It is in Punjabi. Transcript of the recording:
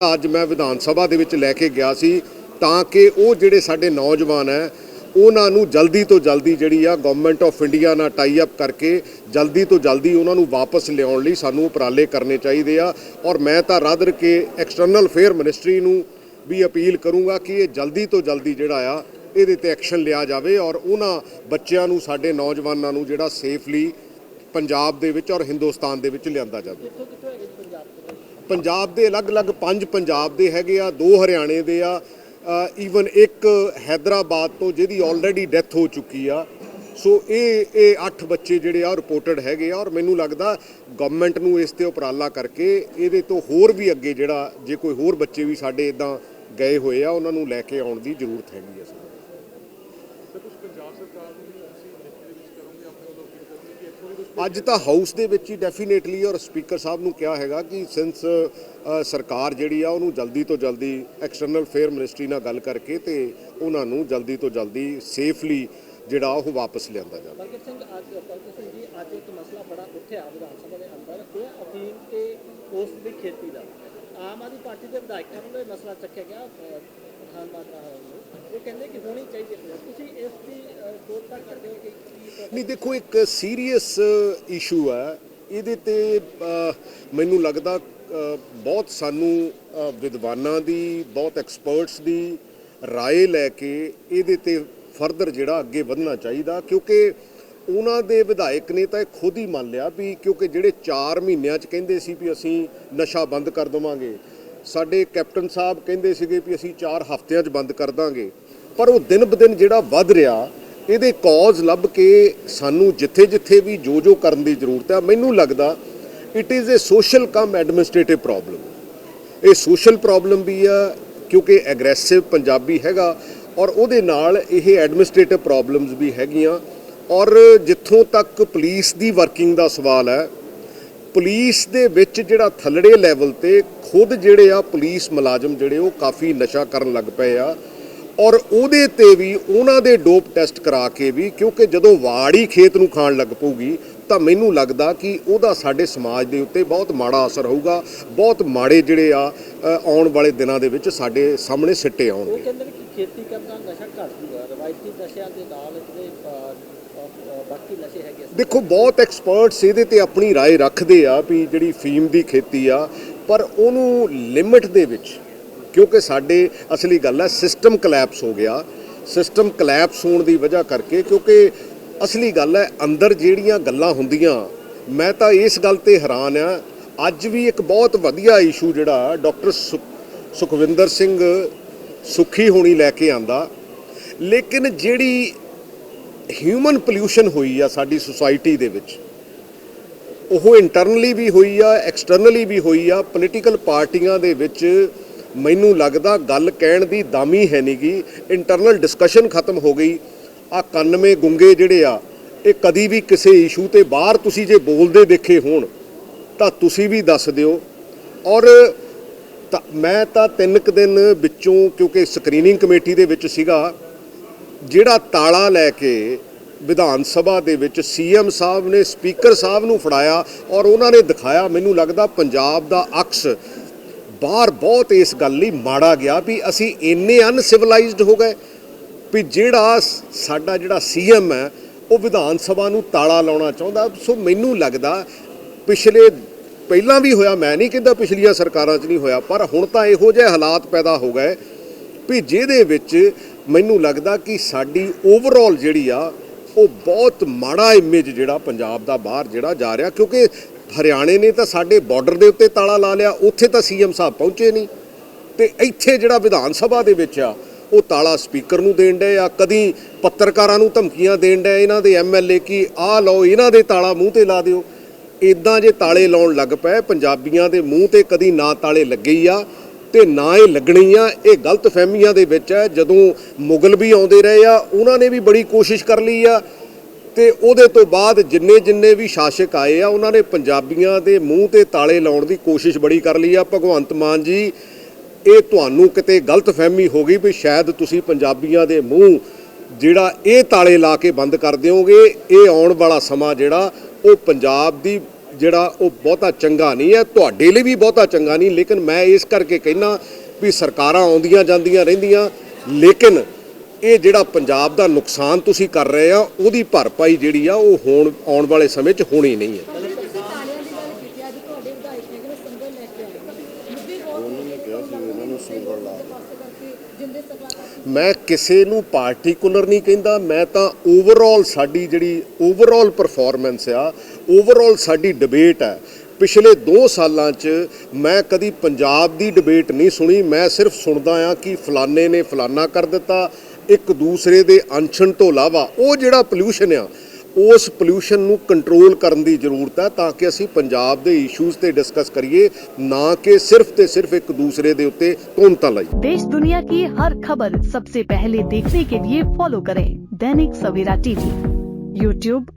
ਅੱਜ ਮੈਂ ਵਿਧਾਨ ਸਭਾ ਦੇ ਵਿੱਚ ਲੈ ਕੇ ਗਿਆ ਸੀ ਤਾਂ ਕਿ ਉਹ ਜਿਹੜੇ ਸਾਡੇ ਨੌਜਵਾਨ ਹੈ, ਉਹਨਾਂ ਨੂੰ ਜਲਦੀ ਤੋਂ ਜਲਦੀ ਜਿਹੜੀ ਆ ਗਵਰਨਮੈਂਟ ਆਫ ਇੰਡੀਆ ਨਾਲ ਟਾਈ ਅਪ ਕਰਕੇ ਜਲਦੀ ਤੋਂ ਜਲਦੀ ਉਹਨਾਂ ਨੂੰ ਵਾਪਸ ਲਿਆਉਣ ਲਈ ਸਾਨੂੰ ਉਪਰਾਲੇ ਕਰਨੇ ਚਾਹੀਦੇ ਆ। ਔਰ ਮੈਂ ਤਾਂ ਰਾਦਰ ਕੇ ਐਕਸਟਰਨਲ ਫੇਅਰ ਮਿਨਿਸਟਰੀ ਨੂੰ ਵੀ ਅਪੀਲ ਕਰੂੰਗਾ ਕਿ ਇਹ ਜਲਦੀ ਤੋਂ ਜਲਦੀ ਜਿਹੜਾ ਆ, ਇਹਦੇ ਤੇ ਐਕਸ਼ਨ ਲਿਆ ਜਾਵੇ ਔਰ ਉਹਨਾਂ ਬੱਚਿਆਂ ਨੂੰ, ਸਾਡੇ ਨੌਜਵਾਨਾਂ ਨੂੰ ਜਿਹੜਾ ਸੇਫਲੀ ਪੰਜਾਬ ਦੇ ਵਿੱਚ ਔਰ ਹਿੰਦੁਸਤਾਨ ਦੇ ਵਿੱਚ ਲਿਆਂਦਾ ਜਾਵੇ। ਪੰਜਾਬ ਦੇ ਅਲੱਗ-ਅਲੱਗ ਪੰਜ ਪੰਜਾਬ ਦੇ ਹੈਗੇ ਆ, ਦੋ ਹਰਿਆਣੇ ਦੇ ਆ ਈਵਨ ਇੱਕ ਹੈਦਰਾਬਾਦ ਤੋਂ ਜਿਹਦੀ ਆਲਰੇਡੀ ਡੈਥ ਹੋ ਚੁੱਕੀ ਆ। ਸੋ ਇਹ ਇਹ 8 ਬੱਚੇ ਜਿਹੜੇ ਆ ਰਿਪੋਰਟਡ ਹੈਗੇ ਆ ਔਰ ਮੈਨੂੰ ਲੱਗਦਾ ਗਵਰਨਮੈਂਟ ਨੂੰ ਇਸ ਤੇ ਉਪਰਾਲਾ ਕਰਕੇ ਇਹਦੇ ਤੋਂ ਹੋਰ ਵੀ ਅੱਗੇ ਜਿਹੜਾ, ਜੇ ਕੋਈ ਹੋਰ ਬੱਚੇ ਵੀ ਸਾਡੇ ਇਦਾਂ ਗਏ ਹੋਏ ਆ, ਉਹਨਾਂ ਨੂੰ ਲੈ ਕੇ ਆਉਣ ਦੀ ਜ਼ਰੂਰਤ ਹੈਗੀ ਆ। ਅੱਜ ਤਾਂ ਹਾਊਸ ਦੇ ਵਿੱਚ ਹੀ ਡੈਫੀਨੇਟਲੀ ਔਰ ਸਪੀਕਰ ਸਾਹਿਬ ਨੂੰ ਕਿਹਾ ਹੈਗਾ ਕਿ ਸਿੰਸ ਸਰਕਾਰ ਜਿਹੜੀ ਆ ਉਹਨੂੰ ਜਲਦੀ ਤੋਂ ਜਲਦੀ ਐਕਸਟਰਨਲ ਫੇਅਰ ਮਿਨਿਸਟਰੀ ਨਾਲ ਗੱਲ ਕਰਕੇ ਤੇ ਉਹਨਾਂ ਨੂੰ ਜਲਦੀ ਤੋਂ ਜਲਦੀ ਸੇਫਲੀ ਜਿਹੜਾ ਉਹ ਵਾਪਸ ਲਿਆਂਦਾ ਜਾਵੇ। ਬਲਕਿ ਸਿੰਘ ਅੱਜ ਬਲਕਿ ਸਿੰਘ ਜੀ ਅੱਜ ਇੱਕ ਮਸਲਾ ਬੜਾ ਉੱਠਿਆ ਵਿਧਾਨ ਸਭਾ ਦੇ ਅੰਦਰ ਉਹ ਅਫੀਮ ਤੇ ਉਸ ਦੀ ਖੇਤੀ ਦਾ। ਆਮ ਆਦਮੀ ਪਾਰਟੀ ਦੇ ਵਿਧਾਇਕਾਂ ਵੱਲੋਂ ਇਹ ਮਸਲਾ ਚੱਕਿਆ ਗਿਆ ਅਹ, ਪਠਾਨ ਉਹ ਕਹਿੰਦੇ ਕਿ ਹੋਣੀ ਚਾਹੀਦੀ ਹੈ ਤੁਸੀਂ ਇਸ ਦੀ ਅਹ, ਸੋਚ ਤੱਕ ਕਰਦੇ ਹੋ ਕਿ ਕੀ ਨਹੀਂ ਦੇਖੋ ਇੱਕ ਸੀਰੀਅਸ ਇਸ਼ੂ ਹੈ ਇਹਦੇ ਤੇ ਅ, ਮੈਨੂੰ ਲੱਗਦਾ ਅ, ਬਹੁਤ ਸਾਨੂੰ ਅ, ਵਿਦਵਾਨਾਂ ਦੀ ਬਹੁਤ ਐਕਸਪਰਟਸ ਦੀ رائے ਲੈ ਕੇ ਇਹਦੇ ਤੇ ਫਰਦਰ ਜਿਹੜਾ ਅੱਗੇ ਵਧਣਾ ਚਾਹੀਦਾ ਕਿਉਂਕਿ ਉਹਨਾਂ ਦੇ ਵਿਧਾਇਕ ਨੇ ਤਾਂ ਇਹ ਖੁਦ ਹੀ ਮੰਨ ਲਿਆ ਵੀ ਕਿਉਂਕਿ ਜਿਹੜੇ 4 ਮਹੀਨਿਆਂ 'ਚ ਕਹਿੰਦੇ ਸੀ ਵੀ ਅਸੀਂ ਨਸ਼ਾ ਬੰਦ ਕਰ ਦਵਾਂਗੇ ਸਾਡੇ ਕੈਪਟਨ ਸਾਹਿਬ ਕਹਿੰਦੇ ਸੀਗੇ ਵੀ ਅਸੀਂ 4 ਹਫ਼ਤਿਆਂ 'ਚ ਬੰਦ ਕਰ ਦਾਂਗੇ। ਪਰ ਉਹ ਦਿਨ ਬਦਿਨ ਜਿਹੜਾ ਵੱਧ ਰਿਹਾ, ਇਹਦੇ ਕੌਜ਼ ਲੱਭ ਕੇ ਸਾਨੂੰ ਜਿੱਥੇ-ਜਿੱਥੇ ਵੀ ਜੋ ਜੋ ਕਰਨ ਦੀ ਜ਼ਰੂਰਤ ਹੈ ਮੈਨੂੰ ਲੱਗਦਾ it is a social cum administrative problem ਇਹ ਸੋਸ਼ਲ ਪ੍ਰੋਬਲਮ ਵੀ ਆ, ਕਿਉਂਕਿ ਐਗਰੈਸਿਵ ਪੰਜਾਬੀ ਹੈਗਾ ਔਰ ਉਹਦੇ ਨਾਲ ਇਹ ਐਡਮਿਨਿਸਟ੍ਰੇਟਿਵ ਪ੍ਰੋਬਲਮਸ ਵੀ ਹੈਗੀਆਂ। ਔਰ ਜਿੱਥੋਂ ਤੱਕ ਪੁਲਿਸ ਦੀ ਵਰਕਿੰਗ ਦਾ ਸਵਾਲ ਹੈ ਪੁਲਿਸ ਦੇ ਵਿੱਚ ਜਿਹੜਾ ਥੱਲੜੇ ਲੈਵਲ ਤੇ ਖੁਦ ਜਿਹੜੇ ਆ ਪੁਲਿਸ ਮੁਲਾਜ਼ਮ ਜਿਹੜੇ ਉਹ ਕਾਫੀ ਨਸ਼ਾ ਕਰਨ ਲੱਗ ਪਏ ਆ। ਔਰ ਉਹਦੇ ਤੇ ਵੀ ਉਹਨਾਂ ਦੇ ਡੋਪ ਟੈਸਟ ਕਰਾ ਕੇ ਵੀ ਕਿਉਂਕਿ ਜਦੋਂ ਵਾੜੀ ਖੇਤ ਨੂੰ ਖਾਣ ਲੱਗ ਪਊਗੀ ਤਾਂ ਮੈਨੂੰ ਲੱਗਦਾ ਕਿ ਉਹਦਾ ਸਾਡੇ ਸਮਾਜ ਦੇ ਉੱਤੇ ਬਹੁਤ ਮਾੜਾ ਅਸਰ ਹੋਊਗਾ, ਬਹੁਤ ਮਾੜੇ ਜਿਹੜੇ ਆ ਆਉਣ ਵਾਲੇ ਦਿਨਾਂ ਦੇ ਵਿੱਚ ਸਾਡੇ ਸਾਹਮਣੇ ਸਿੱਟੇ ਆਉਣਗੇ। ਉਹ ਕਹਿੰਦੇ ਨੇ ਕਿ ਖੇਤੀ ਕਰਨਾ ਨਸ਼ਾ ਘੱਟ ਜੂਗਾ ਰਵਾਇਤੀ ਨਸ਼ਿਆਂ ਦੇ ਨਾਲ ਜਿਹੜੇ ਬਾਕੀ ਨਸ਼ੇ ਹੈਗੇ ਆ। ਦੇਖੋ ਬਹੁਤ ਐਕਸਪਰਟਸ ਇਹਦੇ ਤੇ ਆਪਣੀ رائے ਰੱਖਦੇ ਆ ਵੀ ਜਿਹੜੀ ਫੀਮ ਦੀ ਖੇਤੀ ਆ ਪਰ ਉਹਨੂੰ ਲਿਮਿਟ ਦੇ ਵਿੱਚ ਕਿਉਂਕਿ ਸਾਡੇ ਅਸਲੀ ਗੱਲ ਹੈ ਸਿਸਟਮ ਕਲੈਪਸ ਹੋ ਗਿਆ ਸਿਸਟਮ ਕਲੈਪਸ ਹੋਣ ਦੀ ਵਜ੍ਹਾ ਕਰਕੇ ਕਿਉਂਕਿ ਅਸਲੀ ਗੱਲ ਹੈ ਅੰਦਰ ਜਿਹੜੀਆਂ ਗੱਲਾਂ ਹੁੰਦੀਆਂ ਮੈਂ ਤਾਂ ਇਸ ਗੱਲ ਤੇ ਹੈਰਾਨ ਆ ਅੱਜ ਵੀ ਇੱਕ ਬਹੁਤ ਵਧੀਆ ਇਸ਼ੂ ਜਿਹੜਾ ਡਾਕਟਰ ਸੁਖਵਿੰਦਰ ਸਿੰਘ ਸੁਖੀ ਹੋਣੀ ਲੈ ਕੇ ਆਂਦਾ ਲੇਕਿਨ ਜਿਹੜੀ ਹਿਊਮਨ ਪੋਲਿਊਸ਼ਨ ਹੋਈ ਆ ਸਾਡੀ ਸੁਸਾਇਟੀ ਦੇ ਵਿੱਚ। ਉਹ ਇੰਟਰਨਲੀ ਵੀ ਹੋਈ ਆ ਐਕਸਟਰਨਲੀ ਵੀ ਹੋਈ ਆ। ਪੋਲੀਟੀਕਲ ਪਾਰਟੀਆਂ ਦੇ ਵਿੱਚ ਮੈਨੂੰ ਲੱਗਦਾ ਗੱਲ ਕਹਿਣ ਦੀ ਦਾਮੀ ਹੈ ਨਹੀਂਗੀ ਇੰਟਰਨਲ ਡਿਸਕਸ਼ਨ ਖਤਮ ਹੋ ਗਈ। ਆ 91 ਗੁੰਗੇ ਜਿਹੜੇ ਆ, ਇਹ ਕਦੀ ਵੀ ਕਿਸੇ ਇਸ਼ੂ ਤੇ ਬਾਹਰ ਤੁਸੀਂ ਜੇ ਬੋਲਦੇ ਦੇਖੇ ਹੋਣ, ਤਾਂ ਤੁਸੀਂ ਵੀ ਦੱਸ ਦਿਓ। ਔਰ ਤਾਂ ਮੈਂ ਤਾਂ ਤਿੰਨ ਕੁ ਦਿਨ ਵਿੱਚੋਂ, ਕਿਉਂਕਿ ਸਕਰੀਨਿੰਗ ਕਮੇਟੀ ਦੇ ਵਿੱਚ ਸੀਗਾ ਜਿਹੜਾ ਤਾਲਾ ਲੈ ਕੇ ਵਿਧਾਨ ਸਭਾ ਦੇ ਵਿੱਚ ਸੀਐਮ ਸਾਹਿਬ ਨੇ, ਸਪੀਕਰ ਸਾਹਿਬ ਨੂੰ ਫੜਾਇਆ ਔਰ ਉਹਨਾਂ ਨੇ ਦਿਖਾਇਆ, ਮੈਨੂੰ ਲੱਗਦਾ ਪੰਜਾਬ ਦਾ ਅਕਸ ਬਾਹਰ ਬਹੁਤ ਇਸ ਗੱਲ ਲਈ ਮਾੜਾ ਗਿਆ ਵੀ ਅਸੀਂ ਇੰਨੇ ਅਨਸਿਵਲਾਈਜ਼ਡ ਹੋ ਗਏ ਵੀ ਜਿਹੜਾ ਸਾਡਾ ਜਿਹੜਾ ਸੀਐਮ ਹੈ, ਉਹ ਵਿਧਾਨ ਸਭਾ ਨੂੰ ਤਾਲਾ ਲਾਉਣਾ ਚਾਹੁੰਦਾ। ਸੋ ਮੈਨੂੰ ਲੱਗਦਾ ਪਿਛਲੇ, ਪਹਿਲਾਂ ਵੀ ਹੋਇਆ, ਮੈਂ ਨਹੀਂ ਕਹਿੰਦਾ ਪਿਛਲੀਆਂ ਸਰਕਾਰਾਂ 'ਚ ਨਹੀਂ ਹੋਇਆ, ਪਰ ਹੁਣ ਤਾਂ ਇਹੋ ਜਿਹੇ ਹਾਲਾਤ ਪੈਦਾ ਹੋ ਗਏ ਵੀ ਜਿਹਦੇ ਵਿੱਚ ਮੈਨੂੰ ਲੱਗਦਾ ਕਿ ਸਾਡੀ ਓਵਰਆਲ ਜਿਹੜੀ ਆ, ਉਹ ਬਹੁਤ ਮਾੜਾ ਇਮੇਜ ਜਿਹੜਾ ਪੰਜਾਬ ਦਾ ਬਾਹਰ ਜਿਹੜਾ ਜਾ ਰਿਹਾ, ਕਿਉਂਕਿ ਹਰਿਆਣੇ ਨੇ ਤਾਂ ਸਾਡੇ ਬਾਰਡਰ ਦੇ ਉੱਤੇ ਤਾਲਾ ਲਾ ਲਿਆ, ਉੱਥੇ ਤਾਂ ਸੀਐਮ ਸਾਹਿਬ ਪਹੁੰਚੇ ਨਹੀਂ। ਤੇ ਇੱਥੇ ਜਿਹੜਾ ਵਿਧਾਨ ਸਭਾ ਦੇ ਵਿੱਚ ਆ, ਉਹ ਤਾਲਾ ਸਪੀਕਰ ਨੂੰ ਦੇਣ ਡਏ ਆ, ਕਦੀ ਪੱਤਰਕਾਰਾਂ ਨੂੰ ਧਮਕੀਆਂ ਦੇਣ ਡਏ ਇਹਨਾਂ ਦੇ ਐਮਐਲਏ ਕਿ, ਆਹ ਲਓ, ਇਹਨਾਂ ਦੇ ਤਾਲਾ ਮੂੰਹ ਤੇ ਲਾ ਦਿਓ। ਇਦਾਂ ਜੇ ਤਾਲੇ ਲਾਉਣ ਲੱਗ ਪਏ, ਪੰਜਾਬੀਆਂ ਦੇ ਮੂੰਹ ਤੇ ਕਦੀ ਨਾ ਤਾਲੇ ਲੱਗੇ ਹੀ ਆ ਤੇ ਨਾ ਇਹ ਲੱਗਣੀ ਆ ਇਹ ਗਲਤ ਫਹਿਮੀਆਂ ਦੇ ਵਿੱਚ ਹੈ। ਜਦੋਂ ਮੁਗਲ ਵੀ ਆਉਂਦੇ ਰਹੇ ਆ, ਉਹਨਾਂ ਨੇ ਵੀ ਬੜੀ ਕੋਸ਼ਿਸ਼ ਕਰ ਲਈ ਆ। ਤੇ ਉਹਦੇ ਤੋਂ ਬਾਅਦ ਜਿੰਨੇ ਜਿੰਨੇ ਵੀ ਸ਼ਾਸਕ ਆਏ ਆ, ਉਹਨਾਂ ਨੇ ਪੰਜਾਬੀਆਂ ਦੇ ਮੂੰਹ ਤੇ ਤਾਲੇ ਲਾਉਣ ਦੀ ਕੋਸ਼ਿਸ਼ ਬੜੀ ਕਰ ਲਈ ਆ। ਭਗਵੰਤ ਮਾਨ ਜੀ, ਇਹ ਤੁਹਾਨੂੰ ਕਿਤੇ ਗਲਤ ਫਹਿਮੀ ਹੋ ਗਈ ਵੀ ਸ਼ਾਇਦ ਤੁਸੀਂ ਪੰਜਾਬੀਆਂ ਦੇ ਮੂੰਹ ਜਿਹੜਾ ਇਹ ਤਾਲੇ ਲਾ ਕੇ ਬੰਦ ਕਰ ਦਿਓਗੇ, ਇਹ ਆਉਣ ਵਾਲਾ ਸਮਾਂ ਜਿਹੜਾ, ਉਹ ਪੰਜਾਬ ਦੀ ਜਿਹੜਾ ਉਹ ਬਹੁਤਾ ਚੰਗਾ ਨਹੀਂ ਹੈ ਤੁਹਾਡੇ ਲਈ ਵੀ ਬਹੁਤਾ ਚੰਗਾ ਨਹੀਂ ਲੇਕਿਨ ਮੈਂ ਇਸ ਕਰਕੇ ਕਹਿਣਾ ਵੀ ਸਰਕਾਰਾਂ ਆਉਂਦੀਆਂ ਜਾਂਦੀਆਂ ਰਹਿੰਦੀਆਂ ਲੇਕਿਨ ਇਹ ਜਿਹੜਾ ਪੰਜਾਬ ਦਾ ਨੁਕਸਾਨ ਤੁਸੀਂ ਕਰ ਰਹੇ ਆ ਉਹਦੀ ਭਰਪਾਈ ਜਿਹੜੀ ਆ ਉਹ ਹੋਣ ਆਉਣ ਵਾਲੇ ਸਮੇਂ 'ਚ ਹੋਣੀ ਨਹੀਂ ਹੈ। ਮੈਂ ਕਿਸੇ ਨੂੰ ਪਾਰਟਿਕੂਲਰ ਨਹੀਂ ਕਹਿੰਦਾ ਮੈਂ ਤਾਂ ਓਵਰਆਲ ਸਾਡੀ ਜਿਹੜੀ ਓਵਰਆਲ ਪਰਫਾਰਮੈਂਸ ਆ ਓਵਰਆਲ ਸਾਡੀ ਡਿਬੇਟ ਹੈ ਪਿਛਲੇ 2 ਸਾਲਾਂ 'ਚ ਮੈਂ ਕਦੀ ਪੰਜਾਬ ਦੀ ਡਿਬੇਟ ਨਹੀਂ ਸੁਣੀ ਮੈਂ ਸਿਰਫ ਸੁਣਦਾ ਆ ਕਿ ਫਲਾਣੇ ਨੇ ਫਲਾਨਾ ਕਰ ਦਿੱਤਾ ਇੱਕ ਦੂਸਰੇ ਦੇ ਅਨਸ਼ਨ ਤੋਂ ਇਲਾਵਾ ਉਹ ਜਿਹੜਾ ਪੋਲਿਊਸ਼ਨ ਆ ਉਸ ਪੋਲਿਊਸ਼ਨ ਨੂੰ ਕੰਟਰੋਲ ਕਰਨ ਦੀ ਜ਼ਰੂਰਤ ਹੈ ਤਾਂ ਕਿ ਅਸੀਂ ਪੰਜਾਬ ਦੇ ਇਸ਼ੂਜ਼ ਤੇ ਡਿਸਕਸ ਕਰੀਏ ਨਾ ਕਿ ਸਿਰਫ ਤੇ ਸਿਰਫ ਇੱਕ ਦੂਸਰੇ ਦੇ ਉੱਤੇ ਤੋਮਤਾਂ ਲਾਈਏ देश दुनिया की हर खबर सबसे पहले देखने के लिए फॉलो करें दैनिक सवेरा टीवी यूट्यूब